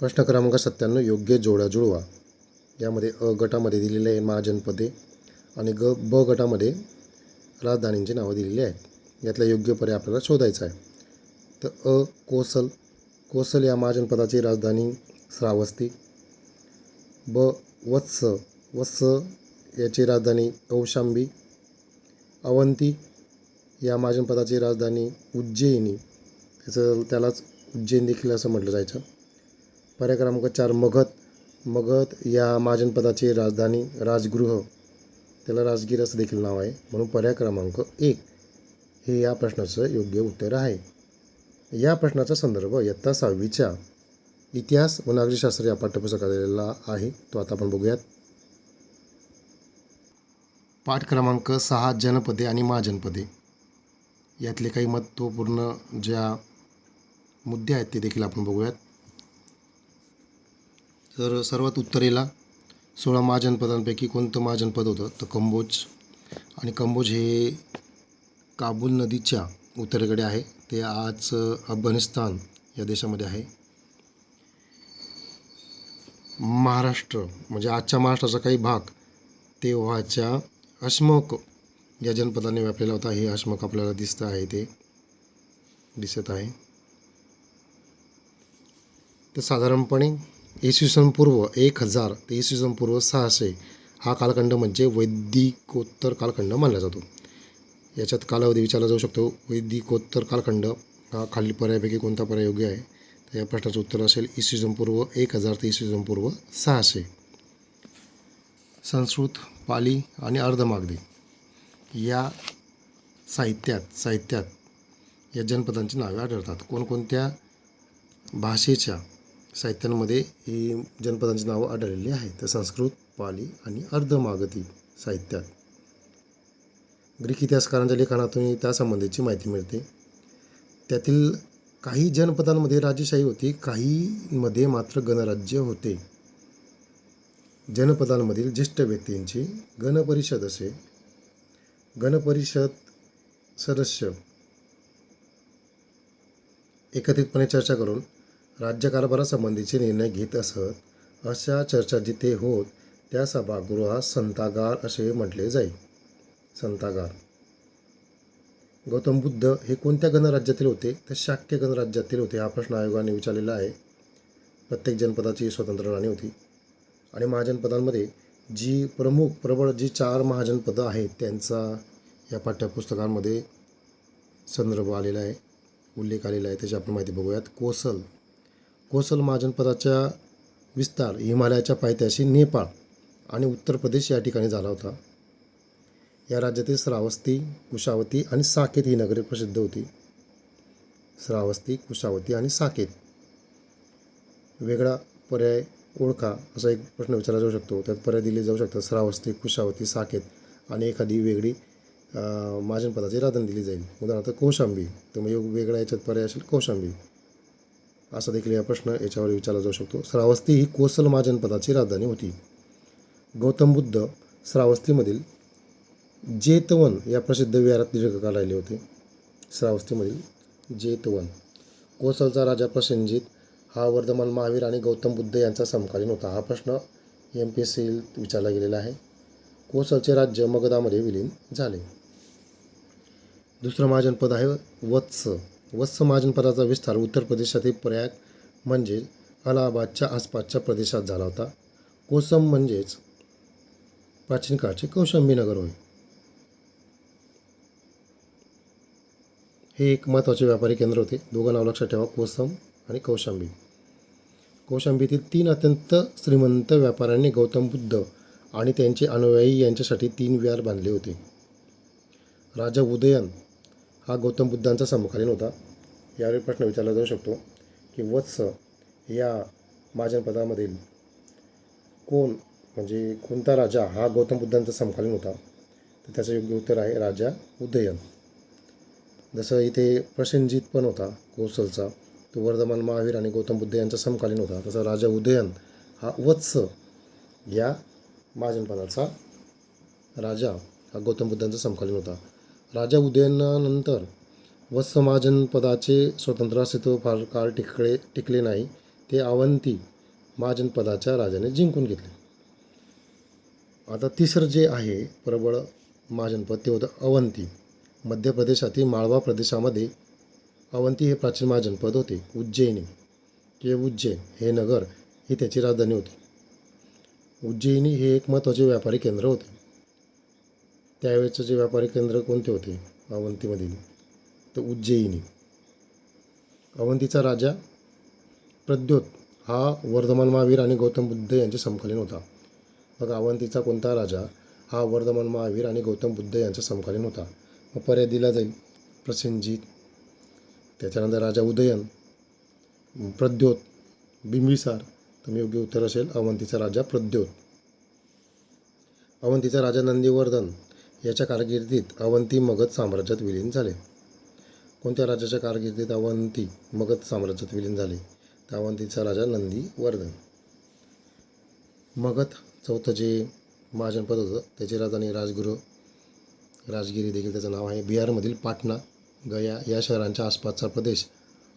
प्रश्न क्रमांक सत्त्याण्णव योग्य जोड्या जुळवा. यामध्ये अ गटामध्ये दिलेले आहे महाजनपदे आणि ग ब गटामध्ये राजधानींची नावं दिलेली आहेत. यातला योग्य पर्याय आपल्याला शोधायचा आहे. तर अ कोसल कोसल या महाजनपदाची राजधानी श्रावस्ती. ब वत्स वत्स याची राजधानी कौशांबी. अवंती या महाजनपदाची राजधानी उज्जैनी त्याचं त्यालाच उज्जैन देखील असं म्हटलं जायचं. पर्याय क्रमांक चार मगध मगध या महाजनपदाची राजधानी राजगृह. त्याला राजगीर असं देखील नाव आहे. म्हणून पर्याय क्रमांक एक हे या प्रश्नाचं योग्य उत्तर आहे. या प्रश्नाचा संदर्भ इयत्ता सहावीच्या इतिहास व नागरिकशास्त्र या पाठ्यपुस्तकात दिलेला आहे. तो आता आपण बघूयात. पाठ क्रमांक सहा जनपदे आणि महाजनपदे. यातले काही महत्त्वपूर्ण ज्या मुद्दे आहेत ते देखील आपण बघूयात. तर सर्वात उत्तरेला सोळा महाजनपदांपैकी कोणतं महाजनपद होतं? तर कंबोज. आणि कंबोज हे काबूल नदीच्या उत्तरेकडे आहे. ते आज अफगाणिस्तान या देशामध्ये आहे. महाराष्ट्र म्हणजे आजच्या महाराष्ट्राचा काही भाग तेव्हाच्या अश्मक या जनपदाने व्यापलेला होता. हे अश्मक आपल्याला दिसतं आहे ते दिसत आहे. तर साधारणपणे पूर्व एक हजार ते इसवी पूर्व सहाशे हा कालखंड म्हणजे वैदिकोत्तर कालखंड मानला जातो. याच्यात कालावधी विचारला जाऊ शकतो. वैदिकोत्तर कालखंड हा खालील पर्यायापैकी कोणता पर्याय योग्य आहे? तर या प्रश्नाचं उत्तर असेल इसवी पूर्व एक हजार ते इसवी पूर्व सहाशे. संस्कृत पाली आणि अर्धमागधी या साहित्यात साहित्यात या जनपदांची नावे आढळतात. कोणकोणत्या भाषेच्या साहित्यांमध्ये ही जनपदांची नावं आढळलेली आहेत. तर संस्कृत पाली आणि अर्धमागधी साहित्यात. ग्रीक इतिहासकारांच्या लेखनातून त्यासंबंधीची माहिती मिळते. त्यातील काही जनपदांमध्ये राजेशाही होती काहीमध्ये मात्र गणराज्य होते. जनपदांमधील ज्येष्ठ व्यक्तींची गणपरिषद असे. गणपरिषद सदस्य. एकत्रितपणे चर्चा करून राज्यकारभारासंबंधीचे निर्णय घेत असत अशा चर्चा जिथे होत त्या सभागृहास संतागार असे म्हटले जाई. संतागार. गौतम बुद्ध हे कोणत्या गणराज्यातील होते? तर शाक्य गणराज्यातील होते हा प्रश्न आयोगाने विचारलेला आहे. प्रत्येक जनपदाची स्वतंत्र राणी होती. आणि महाजनपदांमध्ये जी प्रमुख प्रबळ जी चार महाजनपदं आहेत त्यांचा या पाठ्यपुस्तकांमध्ये संदर्भ आलेला आहे उल्लेख आलेला आहे. त्याची आपण माहिती बघूयात. कोसल. कोसल महाजनपदाचा विस्तार हिमालयाच्या पायथ्याशी नेपाळ आणि उत्तर प्रदेश या ठिकाणी झाला होता. या राज्यातील श्रावस्ती कुशावती आणि साकेत ही नगरे प्रसिद्ध होती. श्रावस्ती कुशावती आणि साकेत. वेगळा पर्याय ओळखा असा एक प्रश्न विचारला जाऊ शकतो. त्यात पर्याय दिले जाऊ शकतात. श्रावस्ती कुशावती साकेत आणि एखादी वेगळी महाजनपदाची राजधानी दिली जाईल. उदाहरणार्थ कौशांबी. तर मग योग वेगळा याच्यात पर्याय असेल कौशांबी. असा देखील या प्रश्न याच्यावर विचारला जाऊ शकतो. श्रावस्ती ही कोसल महाजनपदाची राजधानी होती. गौतम बुद्ध श्रावस्तीमधील जेतवन या प्रसिद्ध विहारात दीर्घकाळ राहिले होते. श्रावस्तीमधील जेतवन. कोसलचा राजा प्रसेनजित हा वर्धमान महावीर आणि गौतम बुद्ध यांचा समकालीन होता. हा प्रश्न एम पी एस सी विचारला गेलेला आहे. कोसलचे राज्य मगधामध्ये विलीन झाले. दुसरं महाजनपद आहे वत्स. वत्स महाजनपदाचा विस्तार उत्तर प्रदेशातील प्रयाग म्हणजे अलाहाबादच्या आसपासच्या प्रदेशात झाला होता. कोसम म्हणजेच प्राचीन काळचे कौशंबी नगर होय हे एक महत्त्वाचे व्यापारी केंद्र होते. दोघं नाव लक्षात ठेवा कोसम आणि कौशांबी. कौशांबीतील तीन अत्यंत श्रीमंत व्यापाऱ्यांनी गौतम बुद्ध आणि त्यांचे अनुयायी यांच्यासाठी तीन विहार बांधले होते. राजा उदयन हा गौतम बुद्धांचा समकालीन होता. यावर प्रश्न विचारला जाऊ शकतो की वत्स या महाजनपदामधील कोण म्हणजे कोणता राजा हा गौतम बुद्धांचा समकालीन होता? तर त्याचं योग्य उत्तर आहे राजा उदयन. जसं इथे प्रसेनजित पण होता कोसलचा तो वर्धमान महावीर आणि गौतम बुद्ध यांचा समकालीन होता. तसा राजा उदयन हा वत्स या महाजनपदाचा राजा हा गौतम बुद्धांचा समकालीन होता. राजा उदयनानंतर व महाजनपदाचे स्वतंत्र अस्तित्व फार काळ टिकळे टिकले नाही ते अवंती महाजनपदाच्या राजाने जिंकून घेतले. आता तिसरं जे आहे प्रबळ महाजनपद ते होतं अवंती. मध्य प्रदेशातील माळवा प्रदेशामध्ये अवंती हे प्राचीन महाजनपद होते. उज्जैनी किंवा उज्जैन हे नगर ही त्याची राजधानी होती. उज्जैनी हे एक महत्त्वाचे व्यापारी केंद्र होते. त्यावेळेचे जे व्यापारी केंद्र कोणते होते? अवंतीमधील. तर उज्जैनी अवंतीचा राजा प्रद्योत हा वर्धमान महावीर आणि गौतम बुद्ध यांचे समकालीन होता. मग अवंतीचा कोणता राजा? हा वर्धमान महावीर आणि गौतम बुद्ध यांचा समकालीन होता. मग पर्याय दिला जाईल. प्रसेनजीत त्याच्यानंतर राजा उदयन. प्रद्योत. बिंबिसार. तर योग्य उत्तर असेल अवंतीचा राजा प्रद्योत. अवंतीचा राजा नंदीवर्धन. याच्या कारकिर्दीत अवंती मगध साम्राज्यात विलीन झाले. कोणत्या राजाच्या कारकिर्दीत अवंती मगध साम्राज्यात विलीन झाले? तर अवंतीचा राजा नंदीवर्धन मगध चौथं जे महाजनपद होतं. त्याची राजधानी राजगुरू राजगिरी देखील त्याचं नाव आहे. बिहारमधील पाटणा गया या शहरांच्या आसपासचा प्रदेश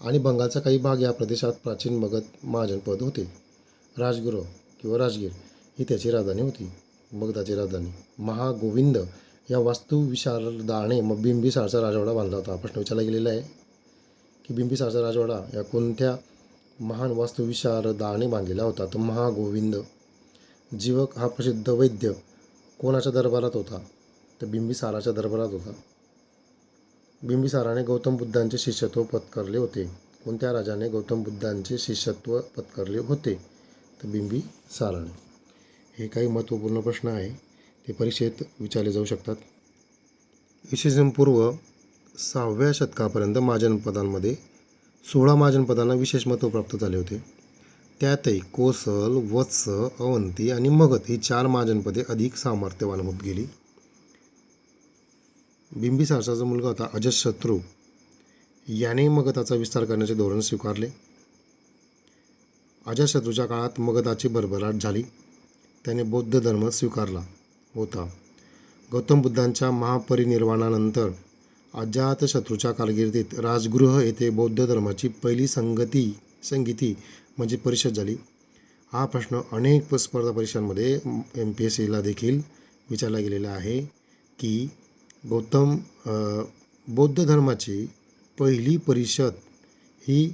आणि बंगालचा काही भाग या प्रदेशात प्राचीन मगध महाजनपद होते. राजगुरू किंवा राजगीर ही त्याची राजधानी होती. मगधाची राजधानी महागोविंद या वास्तुविशारदाने मग बिंबिसारचा राजवाडा बांधला होता. प्रश्न विचारला गेलेला आहे की बिंबिसारचा राजवाडा या कोणत्या महान वास्तुविशारदाने बांधलेला होता? तर महागोविंद. जीवक हा प्रसिद्ध वैद्य. कोणाच्या दरबारात होता? तर बिंबिसाराच्या दरबारात होता. बिंबिसाराने गौतम बुद्धांचे शिष्यत्व पत्करले होते. कोणत्या राजाने गौतम बुद्धांचे शिष्यत्व पत्करले होते? तर बिंबिसाराने हे काही महत्त्वपूर्ण प्रश्न आहे. ते परीक्षेत विचारले जाऊ शकतात. इसवी पूर्व सहाव्या शतकापर्यंत महाजनपदांमध्ये सोळा महाजनपदांना विशेष महत्त्व प्राप्त झाले होते. त्यातही कोसल वत्स अवंती आणि मगध ही चार महाजनपदे अधिक सामर्थ्यवान होत गेली. बिंबिसारसाचा मुलगा होता अजशत्रू. याने मगधाचा विस्तार करण्याचे धोरण स्वीकारले. अजशत्रूच्या काळात मगधाची भरभराट झाली. त्याने बौद्ध धर्म स्वीकारला. होता. गौतम बुद्धांच्या महापरिनिर्वाणानंतर अजातशत्रूच्या कारकिर्दीत राजगृह येथे बौद्ध धर्माची पहिली संगती संगीती म्हणजे परिषद झाली. हा प्रश्न अनेक स्पर्धा परीक्षांमध्ये एम पी एस सीला देखील विचारला गेलेला आहे की गौतम बौद्ध धर्माची पहिली परिषद ही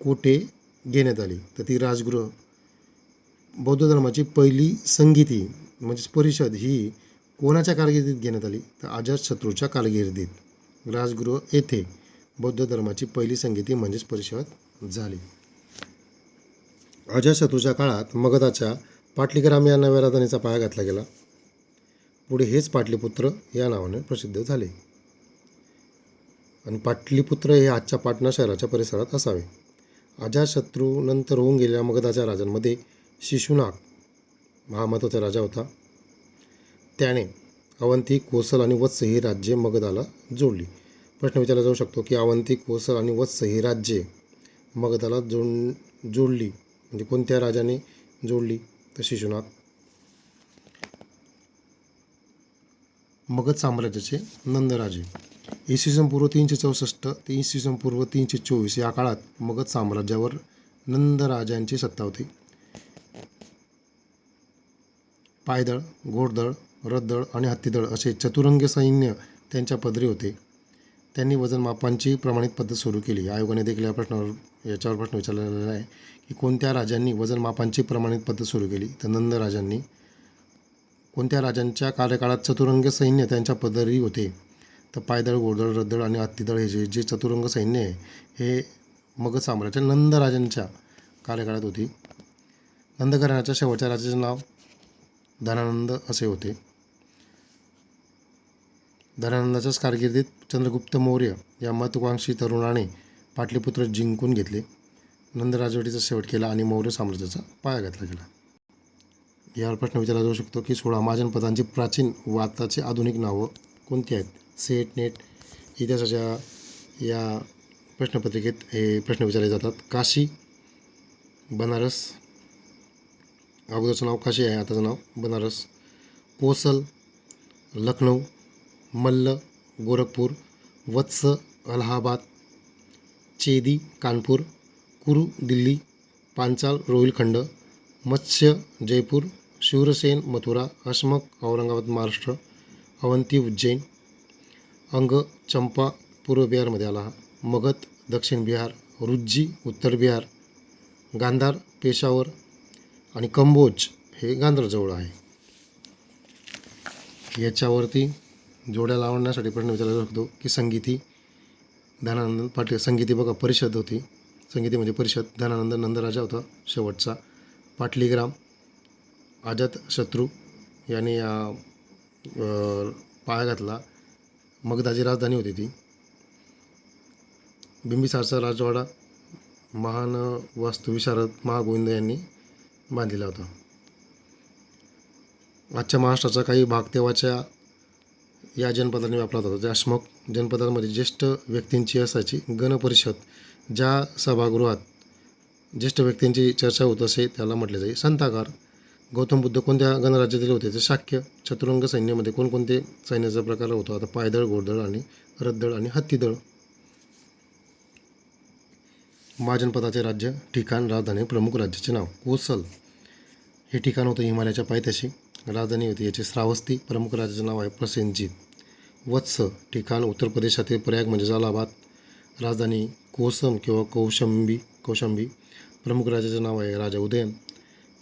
कोठे घेण्यात आली? तर ती राजगृह. बौद्ध धर्माची पहिली संगीती म्हणजेच परिषद ही कोणाच्या कारकिर्दीत घेण्यात आली? तर अजातशत्रूच्या कारकिर्दीत. राजगृह येथे बौद्ध धर्माची पहिली संगीती म्हणजेच परिषद झाली. अजातशत्रूच्या काळात मगधाच्या पाटलीग्राम या नव्या राजधानीचा पाया घातला गेला. पुढे हेच पाटलीपुत्र या नावाने प्रसिद्ध झाले. आणि पाटलीपुत्र हे आजच्या पाटणा शहराच्या परिसरात असावे. अजातशत्रूनंतर होऊन गेलेल्या मगधाच्या राजांमध्ये शिशुनाग हा महत्त्वाचा राजा होता. त्याने अवंती कोसल आणि वत्स ही राज्ये मगधाला जोडली. प्रश्न विचारला जाऊ शकतो की अवंती कोसल आणि वत्स ही राज्ये मगधाला जोड जोडली. म्हणजे कोणत्या राजाने जोडली? तर शिशुनाथ मगध साम्राज्याचे नंदराजे. इसवी सन पूर्व तीनशे चौसष्ट ते इसवी सन पूर्व तीनशे चोवीस या काळात मगध साम्राज्यावर नंदराजांची सत्ता होती. पायदळ घोडदळ रथदळ आणि हत्तीदळ असे चतुरंग सैन्य त्यांच्या पदरी होते. त्यांनी वजनमापांची प्रमाणित पद्धत सुरू केली. आयोगाने देखील या प्रश्नावर याच्यावर प्रश्न विचारलेला आहे की कोणत्या राजांनी वजनमापांची प्रमाणित पद्धत सुरू केली? तर नंद राजांनी. कोणत्या राजांच्या कार्यकाळात चतुरंग सैन्य त्यांच्या पदरी होते? तर पायदळ घोडदळ रद्दळ आणि हत्तीदळ हे जे जे चतुरंग सैन्य आहे हे मगध साम्राज्य नंद राजांच्या कार्यकाळात होती. नंदघराण्याच्या शेवटच्या राजाचे नाव धनानंद असे होते. धनानंदाच्याच कारकिर्दीत चंद्रगुप्त मौर्य या महत्त्वाकांक्षी तरुणाने पाटलीपुत्र जिंकून घेतले. नंद राजवटीचा शेवट केला आणि मौर्य साम्राज्याचा पाया घातला गेला. यावर प्रश्न विचारला जाऊ शकतो की सोळा महाजनपदांची प्राचीन वाताची आधुनिक नावं कोणती आहेत? सेट नेट इतिहासाच्या या प्रश्नपत्रिकेत हे प्रश्न विचारले जातात. काशी बनारस अगोदरचं नाव काशी आहे आताचं नाव बनारस. कोसल लखनौ मल्ल गोरखपूर वत्स अलाहाबाद चेदी कानपूर कुरु दिल्ली पांचाल रोहिलखंड मत्स्य जयपूर शिवरसेन मथुरा अशमक औरंगाबाद महाराष्ट्र अवंती उज्जैन अंग चंपा पूर्व बिहारमध्ये आला हा. मगध दक्षिण बिहार रुज्जी उत्तर बिहार गांधार पेशावर आणि कंबोज हे गांधरजवळ आहे. याच्यावरती जोड्या लावण्यासाठी प्रश्न विचारला शकतो की संगीती धनानंद पाटील संगीती बघा परिषद होती. संगीती म्हणजे परिषद. धनानंद नंदराजा होता शेवटचा. पाटलीग्राम अजात शत्रू यांनी या पाया घातला. मगधाची राजधानी होती ती. बिंबिसारचा राजवाडा महान वास्तुविशारद महागोविंद यांनी बांधलेला होता. आजच्या महाराष्ट्राचा काही भाग तेव्हाच्या या जनपदाने व्यापला होता. त्या अश्मक जनपदांमध्ये ज्येष्ठ व्यक्तींची असायची गणपरिषद ज्या सभागृहात ज्येष्ठ व्यक्तींची चर्चा होत असे त्याला म्हटले जाई. संताकार गौतम बुद्ध कोणत्या गणराज्यातील होते? ते शाक्य चतुरंग सैन्यामध्ये कोणकोणते सैन्याचा प्रकार होतो? आता पायदळ घोडदळ आणि रद्दळ आणि हत्तीदळ. महाजनपदाचे राज्य ठिकाण राजधानी प्रमुख राज्याचे नाव कोसल. हे ठिकाण होतं हिमालयाच्या पायथ्याशी. राजधानी होती. याची श्रावस्ती प्रमुख राजाचं नाव आहे प्रसेनजीत. वत्स ठिकाण उत्तर प्रदेशातील प्रयाग म्हणजे जालाबाद. राजधानी कोसम किंवा कौशंबी कौशंबी. प्रमुख राजाचं नाव आहे राजा उदयन.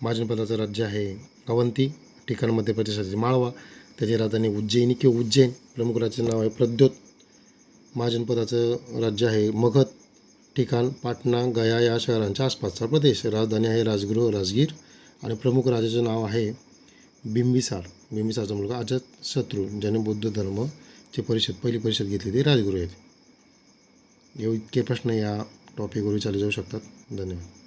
महाजनपदाचं राज्य आहे अवंती. ठिकाण मध्य प्रदेशाचे माळवा. त्याची राजधानी उज्जैनी किंवा उज्जैन. प्रमुख राज्याचे नाव आहे प्रद्योत. महाजनपदाचं राज्य आहे मगध. ठिकाण पाटणा गया या शहरांच्या आसपासचा प्रदेश. राजधानी आहे राजगृह राजगीर. आणि प्रमुख राजाचे नाव आहे बिंबिसार. बिंबिसारचा मुलगा अजात शत्रू ज्याने बौद्ध धर्मची परिषद पहिली परिषद घेतली ती राजगुरू आहेत. एवढे इतके प्रश्न या टॉपिकवर विचारले जाऊ शकतात. धन्यवाद.